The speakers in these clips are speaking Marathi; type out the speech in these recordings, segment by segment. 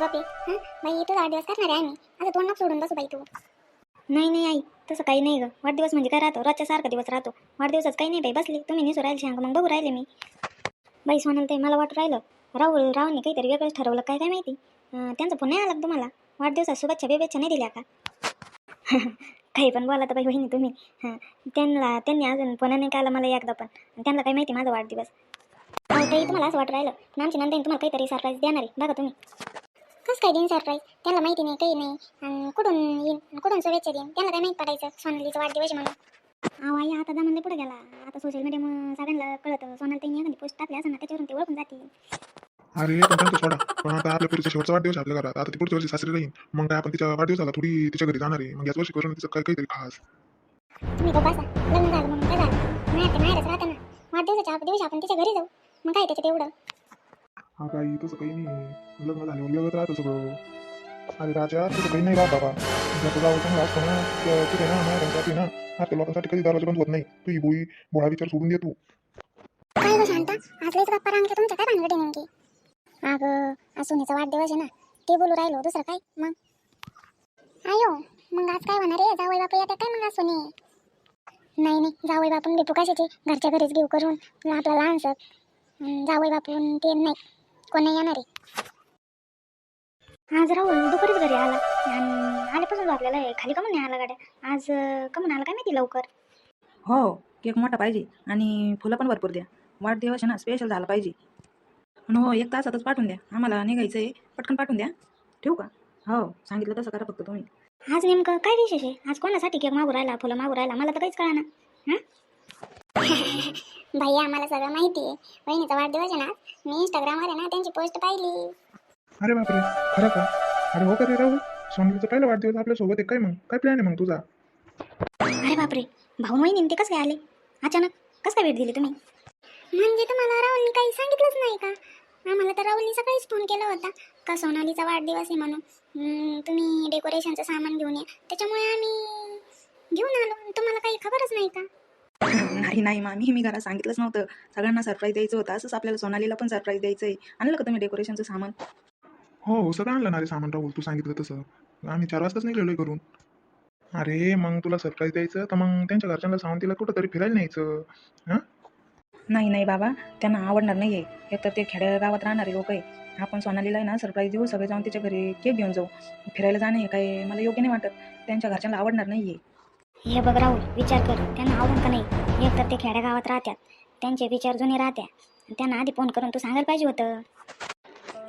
बापे. हां? बाई तुझा वाढदिवस करणार आहे आम्ही. आता तोंड नको सोडून बसू बाई तू. नाही नाही आई. तसं काही नाही ग. वाढदिवस म्हणजे काय राहतो? रोजच्या सारखा दिवस राहतो. वाढदिवसाच काही नाही बाई. बसली. तुम्ही निसू राहिले सांग मग बघू राहिले मी. बाई सोनाल ते मला वाटू राहिलं. राहुल रावने काहीतरी वेगळंच ठरवलं. काय काय माहिती? अं, त्यांचा फोन नाही आला का तुम्हाला? वाढदिवसात शुभेच्छा बिभेच्छा नाही दिल्या का? काही पण बोला तर बाई बहिणी तुम्ही. हां. त्यांना त्यांनी अजून फोन नाही केला मला एकदा पण. त्यांना काही माहिती माझा वाढदिवस. अहो ताई तुम्हाला असं वाटू राहिलं? पण आमची नंतर तुम्हाला काहीतरी सरप्राईज देणार आहे. बघा तुम्ही. कसं काय देईन सरप्राईज त्याला माहिती नाही काही नाही. आणि कुठून येईन? कुठून शुभेच्छा देईन? त्याला काय माहीत पडायचं? सोनालीचा वाढदिवस म्हणून. अहो आई आता दमानले पुढे गेला. आता सोशल मीडियामुळे सगळ्यांना कळतं. सोनाल त्यांनी एखादी पोस्ट टाकली असं ना त्याच्यावरून ते ओळखून जाते अरे पण त्यांचं सोडा. पण आता आपल्या पुढच्या शेवटचा वाढदिवस आहे आपल्या घरात. आता ती पुढच्या वर्षी सासरी राहील मग काय आपण तिच्या वाढदिवसाला थोडी तिच्या घरी जाणार आहे. मग याच वर्षी करून तिचं काही काहीतरी खास. तुम्ही गप्प बसा. लग्न झालं म्हणून काय झालं? नाही ते माहेरच राहतं ना. वाढदिवसाच्या दिवशी आपण तिच्या घरी जाऊ. मग काय त्याच्यात एवढं? हा काही तसं काही नाही. लग्न झाल्यावर लगत राहतं सगळं. अरे राजा तसं काही नाही राहत बाबा. जर तुझा चांगला असतो ना तिथे ना माझ्यासाठी ना आजकाल लोकांसाठी कधी दरवाजा बंद होत नाही. तू ही बोई बोळा विचार सोडून दे तू. काय गं शांता? आज लईच गप्पा काय भानगड आहे नेमकी? अगं आज सोनीचा वाढदिवस आहे ना. ते बोलू राहिलो दुसरं काय? मग? आयो मग आज काय होणार आहे? जावई बापू काय मग आज सोनी? नाही नाही. जावई बापून भेटू कशाचे? घरच्या घरीच घेऊ करून. आपला लहानसं जावई बापून ते नाही. कोण येणार आहे? आज राहुल दुपारीच घरी आला. आणि आल्यापासून तो आपल्याला हे खाली कमून नाही आला गाड्या? आज कमून आला काय माहिती लवकर? हो केक मोठा पाहिजे. आणि फुलं पण भरपूर द्या. वाढदिवस आहे ना स्पेशल झाला पाहिजे. आणि हो एक तासातच पाठवून द्या. आम्हाला निघायचं आहे. पटकन पाठवून द्या. ठेवू का? हो सांगितलं तसं करा फक्त तुम्ही. आज नेमकं काय विशेष आहे? आज कोणासाठी केक मागू राहिला फुलं मागू राहिला? मला तर काहीच कळा ना भाई आम्हाला सगळं माहिती आहे. बहिणीचा वाढदिवस आहे ना मी इंस्टाग्रामवर आहे ना त्यांची पोस्ट पाहिली. अरे बापरे. खरं का? अरे हो का रे राहुल? सोनलीचा पहिला वाढदिवस आपल्यासोबत आहे. काय मग? काय प्लॅन आहे मग तुझा? अरे बापरे. भाऊ वहिनी ते कसं काय आले? अचानक कसं काय भेट दिली तुम्ही? म्हणजे तुम्हाला राहुलनी काही सांगितलंच नाही का? आम्हाला तर राहुलनी सकाळीच फोन केला होता. का सोनालीचा वाढदिवस आहे म्हणून? हम्म, तुम्ही डेकोरेशनचं सामान घेऊन या. त्याच्यामुळे आम्ही घेऊन आलो. तुम्हाला काही खबरच नाही का? नाही नाही मामी मी घरात सांगितलंच नव्हतं. सगळ्यांना सरप्राईज द्यायचं होतं. असंच आपल्याला सोनालीला पण सरप्राईज द्यायचं आहे आणलं का तुम्ही डेकोरेशनचं सामान? हो हो सगळं आणलं ना रे सामान राहुल. तू सांगितलं तसं. आम्ही चार वाजताच निघलेलो करून अरे मग तुला सरप्राईज द्यायचं? तर मग त्यांच्या घरच्यांना सांगून तिला कुठं तरी फिरायला न्यायचं. हां? नाही नाही बाबा. त्यांना आवडणार नाही आहे एक तर ते खेड्यागावात राहणारे लोक आहे. आपण सोनालीला आहे ना सरप्राईज देऊ सगळे जाऊन तिच्या घरी केक घेऊन जाऊ. फिरायला जाणं हे काय मला योग्य नाही वाटत. त्यांच्या घरच्यांना आवडणार नाही आहे हे बघ राहुल विचार कर. त्यांना आवडून का नाही. एक तर ते खेड्यागावात राहतात त्यांचे विचार जुने राहत्या. त्यांना आधी फोन करून तू सांगायला पाहिजे होतं.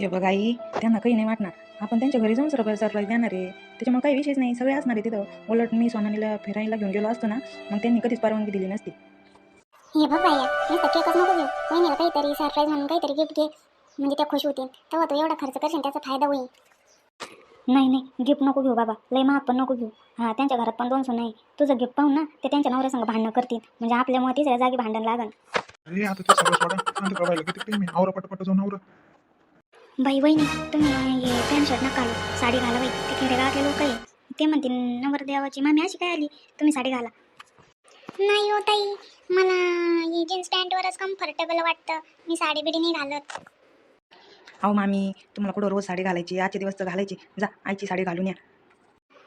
हे बघ आई त्यांना काही नाही वाटणार. आपण त्यांच्या घरी जाऊन सरप्राईज सरप्राईज देणार आहे. त्याच्यामुळे काही विषयच नाही. सगळे असणार आहे तिथं. उलट मी सोनालीला फिरायला घेऊन गेलो असतो ना मग त्यांनी कधीच परवानगी दिली नसती. हे बघ बाया नुसतं केकच नको घेऊ. बहिणीला काहीतरी सरप्राईज म्हणून काहीतरी गिफ्ट घे. म्हणजे त्या खुश होतील. तेव्हा तू एवढा खर्च करशील त्याचा फायदा होईल. नाही नाही गिफ्ट नको घेऊ बाबा. लय महाग पण नको घेऊ. हां त्यांच्या घरात पण दोन सून नाही. तुझं गिफ्ट पाहून ना ते त्यांच्या नवऱ्यासंग भांडणं करतील. म्हणजे आपल्यामुळे तिसऱ्या जागी भांडण लागन. अरे आता ते सगळं सोडा. शांत करायला किती टाइम आहे? आवरा पटापट जाऊन आवरा. बाई वहिनी तुम्ही हे पॅन्ट शर्ट नका घालू. साडी घाला बाई. ते खेडेगावातले लोक आहे. ते म्हणतील नवरदेवाची मामी अशी काय आली? तुम्ही साडी घाला. नाही हो ताई. मला ही जीन्स पॅन्टवरच कम्फर्टेबल वाटतं. मी साडी बिडी नाही घालत. अहो मामी तुम्हाला कुठं रोज साडी घालायची आजचे दिवस तर घालायची. जा आईची साडी घालून या.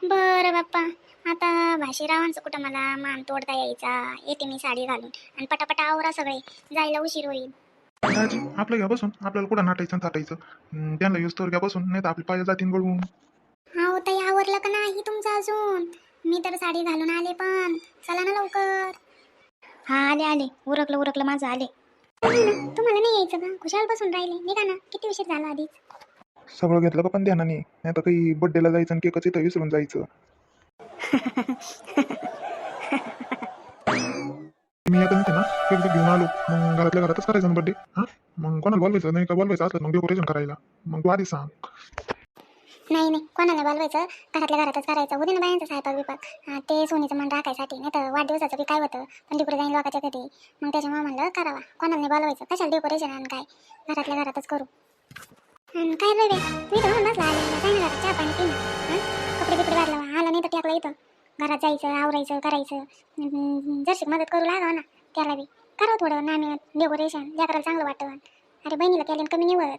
बरं बाप्पा. आता भाशीरावांचं कुठं मला मान तोडता यायचा? येते मी साडी घालून. आणि पटापटा आवरा सगळे. जायला उशीर होईल. राजी आपलं घ्या बसून. आपल्याला कुठं नाटायचं आणि थाटायचं? त्यांना यूज तर घ्या बसून नाही तर आपले पाय जातीन गळून. हा ताई आवरलं का नाही तुमचं अजून? मी तर साडी घालून आले पण. चला ना लवकर. हा आले आले. उरकलं उरकलं माझं आले. तुम्हाला नाही यायचं का? खुशाल बसून राहिले. निघा ना किती उशीर झाला आधीच. सगळं घेतलं का पण ध्यानाने? नाही तर काही बड्डेला जायचं आणि केकच इथं विसरून जायचं. मी आता म्हणते ना केक घेऊन आलो. मग घरातल्या घरातच करायचं बड्डे हा? मग कोणाला बोलवायचं? नाही का बोलवायचं असलं मग डेकोरेशन करायला. मग तू आधी सांग. नाही नाही. कोणाला बोलवायचं? घरातल्या घरातच करायचं. उद्या ना बायांचा सायपाक बिपाक ते सोनीचं मन राखायसाठी. नाही तर वाढदिवसाचं बी काय होतं? पण तिकडे जाईन लोकांच्या घरी. मग त्याच्यामुळे म्हणलं करावा. कोणाला नाही बोलवायचं. कशाला डेकोरेशन आणि काय? घरातल्या घरातच करू. आणि काय रे मी तर म्हणून बसला काय ना घरात चहा पाणी पिणं कपडे बिपडे घातला आला नाही तर टाकला इथं. घरात जायचं आवरायचं करायचं. जरशी मदत करू लागावं हो ना. त्याला बी. करावं थोडं नामी डेकोरेशन लेकराला चांगलं वाटतं. अरे बहिणीला केलं कमी निवडत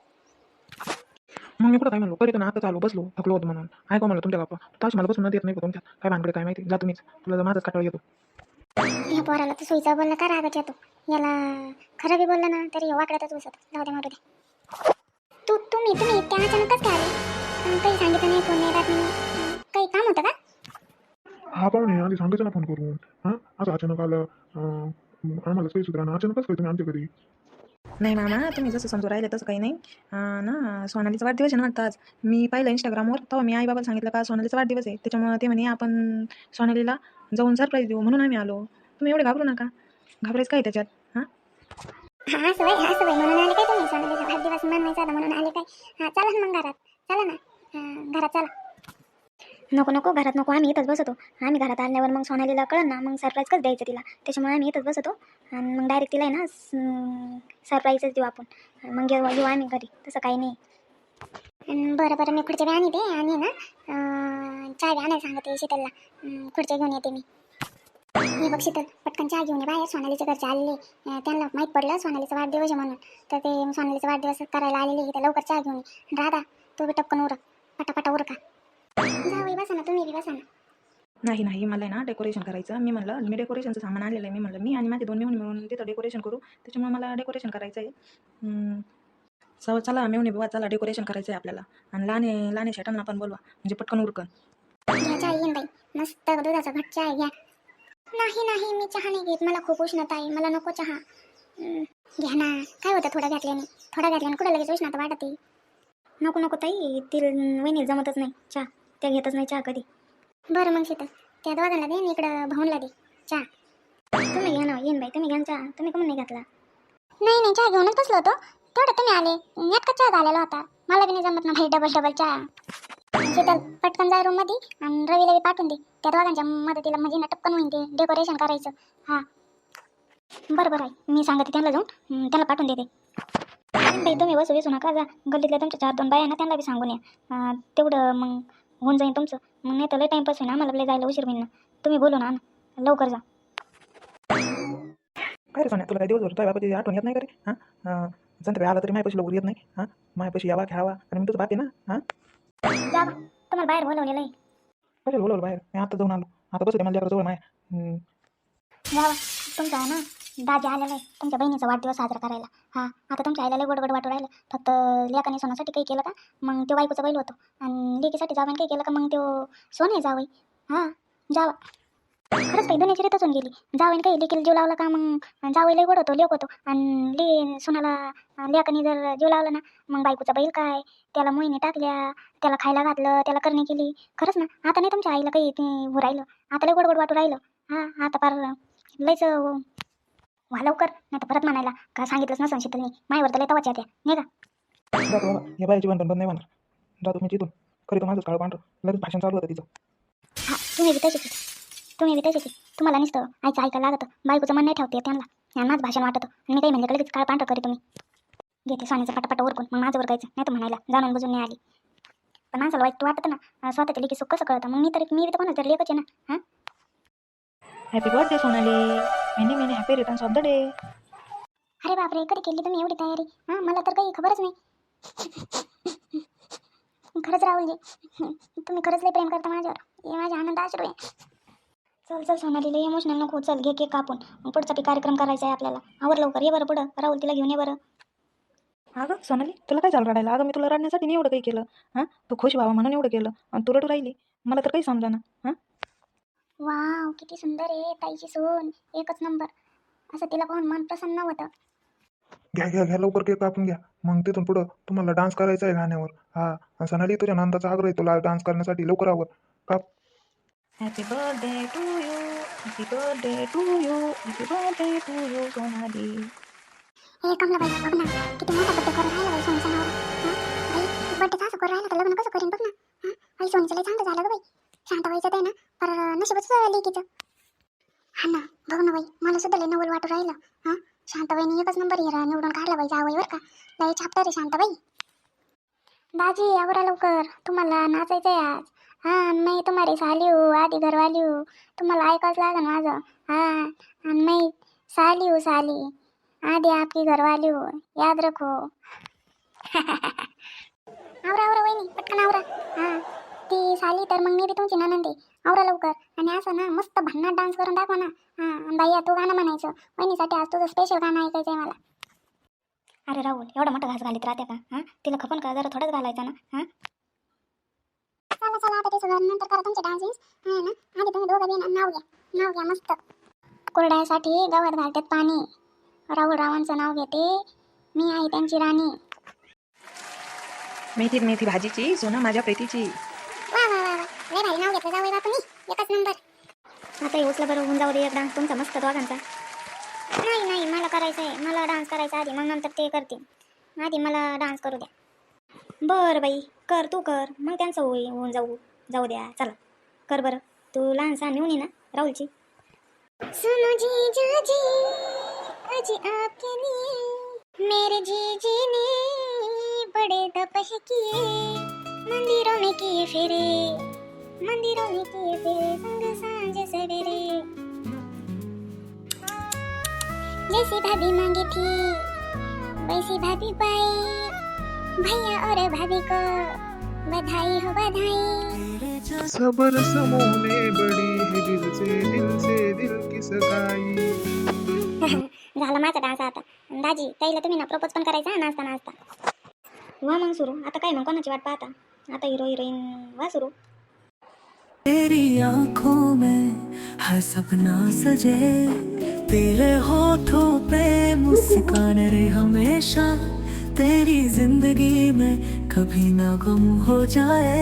मग मी कुठं काय म्हणलो? कधी ना आता चालू बसलो थकलो होतो म्हणून. ऐका म्हणलं तुमच्या बाप्पा? तास मला बसून देत नाही का तुमच्या? काय भानकडे काय माहिती? जा तुम्हीच. तुला माझाच काटाळा येतो. ह्या पोराला तर सुईचा बोलला का रागच येतो? याला खरं बी बोललं ना तरी वाकड्यातच बसत. जाऊ दे मारू दे तू तुम्ही तुम्ही त्या अचानकच काय आले? काही सांगितलं नाही फोन नाही बातमी नाही. काही काम होतं का? हा पाहुणे आधी सांगायचं ना फोन करून. हां? असं अचानक आलं आम्हाला काही सुद्धा ना अचानकच काय तुम्ही आमच्या घरी नाही मामा तुम्ही जसं समजू राहिले तसं काही नाही. ना सोनालीचा वाढदिवस आहे ना वाटतं आज मी पाहिलं इंस्टाग्रामवर तेव्हा मी आई सांगितलं का सोनालीचा वाढदिवस आहे? त्याच्यामुळे ते म्हणे आपण सोनालीला जाऊन सरप्राईज देऊ म्हणून आम्ही आलो. तुम्ही एवढे घाबरू नका. घाबरायचं काय त्याच्यात? हां? हां असं वय असं म्हणून आले काय तुम्ही? सोनालीचा वाढदिवस मानवायचा म्हणून आले काय? हां चला मग घरात. चला ना. घरात चला. नको नको घरात नको आम्ही इथंच बसतो. आम्ही घरात आल्यावर मग सोनालीला कळन ना मग सरप्राईज कसं द्यायचं तिला. त्याच्यामुळे आम्ही इथंच बसतो. आणि मग डायरेक्ट तिला आहे ना सरप्राईजच देऊ आपण. मग येऊ येऊ आम्ही घरी. तसं काही नाही. बरं बरं मी खुर्च्या बी आणि दे. आणि ना चहा बी आणायला सांगते शीतलला. खुर्च्या घेऊन येते मी. हे बघ शीतल पटकन चहा घेऊन ये बाहेर. सोनालीच्या घरचे आलेले. त्यांना माहीत पडलं सोनालीचा वाढदिवस आहे म्हणून. तर ते सोनालीचा वाढदिवस करायला आलेले. तर लवकर चहा घेऊन ये. राधा तू बी टपकन उरक. पटापटा उरका. बसा ना तुम्ही बी बसा ना. नाही नाही मला आहे ना डेकोरेशन करायचं. मी म्हणलं मी डेकोरेशनचं सामान आणलेलं आहे. मी म्हणलं मी आणि माझे दोन मेहून मिळून तिथं डेकोरेशन करू. त्याच्यामुळे मला डेकोरेशन करायचं आहे सव चला मेवणे बाबा चला डेकोरेशन करायचं आहे आपल्याला. आणि लहाने लहाने शेटांना पण बोलवा. म्हणजे पटकन उरकन. चहा येईन बाई. मस्त दुधाचा घट चहा घ्या. नाही नाही मी चहा नाही घेत. मला खूप उष्णता आहे. मला नको चहा. घ्या ना. काय होतं थोडा घातल्याने? थोडा घातल्याने कुठं लगेच उष्णता वाढते? नको नको ताई. ती वहिनी जमतच नाही. चहा. त्या घेतच नाही चहा कधी. बरं मग शीतल त्या दोघांना दे आणि इकडं भाऊनला दे. चहा. तुम्ही घ्या ना येईन बाई. तुम्ही घ्या चहा. तुम्ही कमी नाही घातला? नाही नाही चहा घेऊनच बसलो होतो. तेवढं तुम्ही आले. नेटका चहा झालेला होता. मला बी नाही जमत ना भाई डबल डबल चहा. शीतल पटकन जाय रूममध्ये आणि रवीला बी पाठवून दे. त्या दोघांच्या मदतीला म्हणजे ना टपकन होईन ते. डेकोरेशन करायचं. हां. बरं बरं आहे मी सांगते त्यांना जाऊन. त्याला पाठवून देते. बाई तुम्ही बसू विसू नका जा. गल्लीतल्या तुमच्या चार दोन बाया ना त्यांना बी सांगून या. तेवढं मग होऊन जाईन तुमचं. मग नाही तर लय टाईमपास होईन आम्हाला लय जायला उशीर होईन ना. तुम्ही बोलू ना ना लवकर जा. काय रे सोन्या तुला काय दिवसभर तुझ्या बापाची आठवण येत नाही का रे? हां? संध्याकाळी आला तरी माझ्यापाशी लवकर येत नाही. हां? माझ्यापाशी यावा खेळावा आणि मी तुझं बाप आहे ना? हां? जा बा. तुम्हाला बाहेर बोलवलेलं आहे. कशाला बोलवलं बाहेर? मी आता जाऊन आलो. आता बसू दे मला जवळ माय. हम्म, जा बा. तुमचा आहे ना? दाजी आलेला आहे तुमच्या बहिणीचा वाढदिवस साजरा करायला. हां आता तुमच्या आईला लय वाटू राहिलं. फक्त लेकाने सोन्यासाठी काही केलं का? मग ते बायकोचं बैल होतो. आणि लेकीसाठी जावं काही केलं का? मग तो सोने जावई. हां जावा. खरंच काही दुनियाची रीतच होऊन गेली. जावईन काही लेकीला जीव लावला का? मग जावई लय गोड होतो लेक होतो. आणि ले सोनाला लेकाने जर जीव लावला ना मग बायकोचा बैल काय? त्याला मोहिनी टाकल्या त्याला खायला घातलं त्याला करणे केली. खरंच ना आता नाही तुमच्या आईला काही ते हो राहिलं. आता लय गोड गोड वाटू राहिलं. हां आता फार लयच व्हा लवकर. नाही तर परत म्हणायला का सांगितलंच नसन शीतल नाही मायावर तर लय तवाच येत्या नाही का? जातो बाबा. या बंधन बंद नाही म्हणणार. जातो मी तिथून. करीतो माझंच काळ पांढरं. लगेच भाषण चालू होतं तिचं. हां तुम्ही तशीच आहे. तुम्ही तशीच आहे. तुम्हाला नुसतं आईचं ऐकायला लागतं. बायकोचं मन नाही ठेवते त्यांना. माझं भाषण वाटतं. आणि मी काही म्हणजे लगेच काळ पांढरं करी तुम्ही. घेते सोन्याचं पटापट उरकून मग माझं उरकायचं नाही तर म्हणायला जाणून बुजून नाही आली. पण माणसाला वाईट वाटतं ना. स्वतःच्या लेकी सुख कसं कळतं? मग मी तर मी तर कोणाचं तरी लेखच आहे ना. हां? Happy birthday Sonali. Many many happy returns of the day. अरे बापरे कधी केली तुम्ही एवढी तयारी? हां मला तर काही खबरच नाही. खरंच राहुलजी तुम्ही खरंच लय प्रेम करता माझ्यावर. हे माझ्या आनंद आश्रू आहे. चल चल सोनाली लई इमोशनल नको. चल घे केक कापून. मग पुढचा बी कार्यक्रम करायचा आहे आपल्याला. आवर लवकर. ये बरं पुढं. राहुल तिला घेऊन ये बरं. अगं सोनाली तुला काय झालं रडायला? अगं मी तुला रडण्यासाठी नाही एवढं काही केलं. हां तू खुश व्हावं म्हणून एवढं केलं. आणि तू रडू राहिली. मला तर काही समजा ना हां? वाव किती सुंदर आहे ताईची सून एकच नंबर असं तिला पाहून मन प्रसन्न होतं. घ्या घ्या घ्या लवकर केक कापून घ्या. मग तिथून पुढं तुम्हाला डान्स करायचा आहे गाण्यावर. हा सणाली तुझ्या नंदाचा आग्रह आहे तुला डान्स करण्यासाठी लवकर आवर. काप happy birthday to you happy birthday to you happy birthday to you Sonali. हे कमलाबाई बघ ना किती मोठा बड्डे करून राहिला बाई सोनीचा नवरा हां बाई बड्डे असं करून राहिला तर लग्न कसं करीन बघ ना. हां आई सोनीचं लय चांगलं झालं ग बाई. शांत व्हायचं ते ना. पर नशिबच लेकीचं हा ना बघ ना बाई मला सुद्धा लय नवल वाटू राहिलं हां? शांताबाईने एकच नंबर हिरा निवडून काढला बाई जावई का. लय छापता रे शांताबाई. बाजी आवरा लवकर. तुम्हाला नाचायचं आहे आज. हां नाही तुम्हारी साली आधी घरवाली तुम्हाला ऐकावंच लागेल माझं. हां आणि मी साली हो साली. आधी आपकी घरवाली हो याद रखो. आवरा आवरा साली तर मग मी बी तुमची ननंदी आवरा लवकर. आणि असं ना मस्त भन्नाट डान्स करून दाखवा ना. हां आणि बाई तू गाणं म्हणायचं. वहिनीसाठी आज तुझं स्पेशल गाणं ऐकायचं आहे मला. अरे राहुल एवढा मोठा घास घालीत राहते का? हां? तिला खपन का? जरा थोडाच घालायचा ना. हां? चला चला आता ते सगळं नंतर करा तुमचे डान्सेस आहे ना? आधी तुम्ही दोघं बी ना नाव घ्या. नाव घ्या मस्त. कोरड्यासाठी गवत घालतात पाणी. राहुल रावांचं नाव घेते. मी आहे त्यांची राणी. मेथी मेथी भाजीची सोना माझ्या प्रीतीची. वा वा वा वा. लय भारी नाव घेतलं जावई बापूनी नंबर. आता हे बरं होऊन जाऊ दे एक डान्स तुमचा मस्त दोघांचा. नाही नाही मला करायचं आहे मला डान्स करायचा आधी. मग नंतर ते करतील. आधी मला डान्स करू द्या. बरं बाई. कर तू कर. मग त्यांचं होई होऊन जाऊ. जाऊ द्या. चला. कर बरं. तू लहानसा नेऊन ये ना राहुलची. सुनो जी जा. जी अजी आपके लिए. मेरे जी जी ने बड़े तपह किए मंदिरों में किए फेरे. मंदिरों में किए फेरे संग सांझ सवेरे। जैसी भाभी मांगी थी वैसी भाभी पाई। भैया और भाभी को बधाई हो बधाई। सबर समोने बड़ी है दिल से दिल से दिल की सगाई झाला माझा डान्स आता. दाजी ताईला तुम्ही ना प्रपोज पण करायचा नाचता नाचता वा मग सुरू. आता काय मग कोणाची वाट पाहता? आता हिरो हिरोईन वा सुरू. तेरी आंखों में हर सपना सजे। तेरे होठों पे मुस्कान रे हमेशा। तेरी जिंदगी में कभी ना गम हो जाए।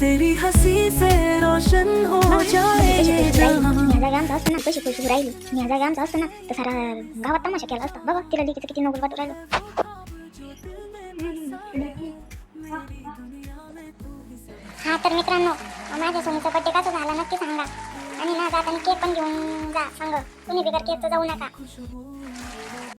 तेरी हंसी से रोशन हो जाए ये जहां। ह्या जागी आमचं ना कशी खुशी राहिली मी ह्या जागी आमचं ना तर सारा गावात तमाशा केला असता बघा तिला लिखीचं किती नोबल वाटू राहिलं हा तर मित्रांनो माझ्या सोनीचा बड्डे कसा झाला नक्की सांगा. आणि ना जाताना केक पण घेऊन जा सांग. तुम्ही बिगर केकचं जाऊ नका.